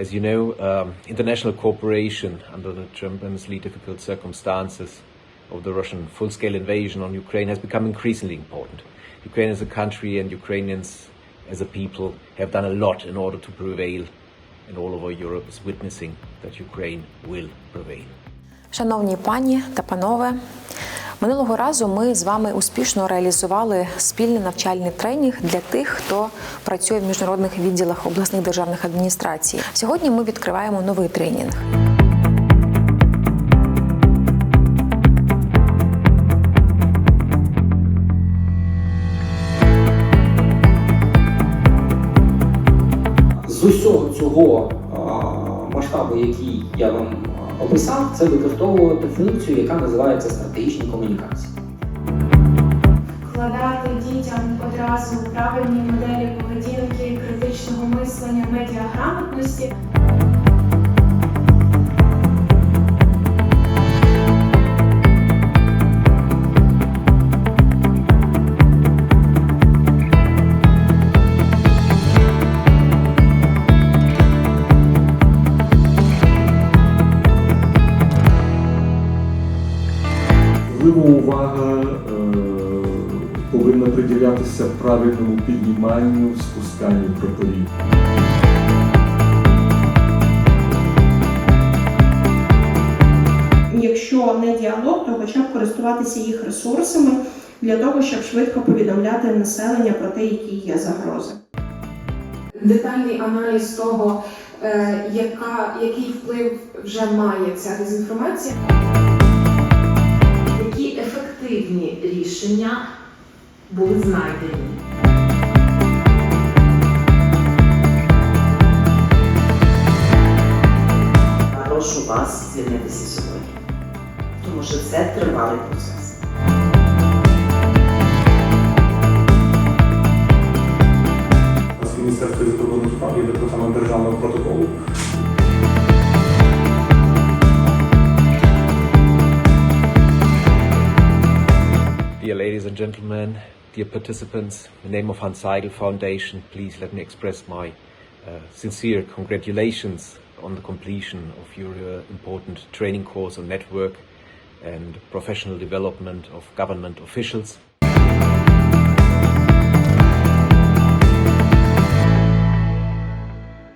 As you know, um, international cooperation under the tremendously difficult circumstances of the Russian full-scale invasion on Ukraine has become increasingly important. Ukraine as a country and Ukrainians as a people have done a lot in order to prevail, and all over Europe is witnessing that Ukraine will prevail. Шановні пані та панове, минулого разу ми з вами успішно реалізували спільний навчальний тренінг для тих, хто працює в міжнародних відділах обласних державних адміністрацій. Сьогодні ми відкриваємо новий тренінг. з усього цього масштабу, який я вам описав, це використовувати функцію, яка називається стратегічні комунікації. вкладати дітям одразу правильні моделі поведінки, критичного мислення, медіаграмотності. Важлива увага е, повинна приділятися правильному підніманню, спусканню прапорів. Якщо не діалог, то хоча б користуватися їх ресурсами для того, щоб швидко повідомляти населення про те, які є загрози. детальний аналіз того, е, яка, який вплив вже має ця дезінформація. Рішення були знайдені. Прошу вас звільнитися сьогодні, тому що це тривалий процес. З Міністерства закордонних справ є департамент державного протоколу. And gentlemen, dear participants, in the name of Hans Seidel Foundation, please let me express my uh, sincere congratulations on the completion of your uh, important training course on network and professional development of government officials.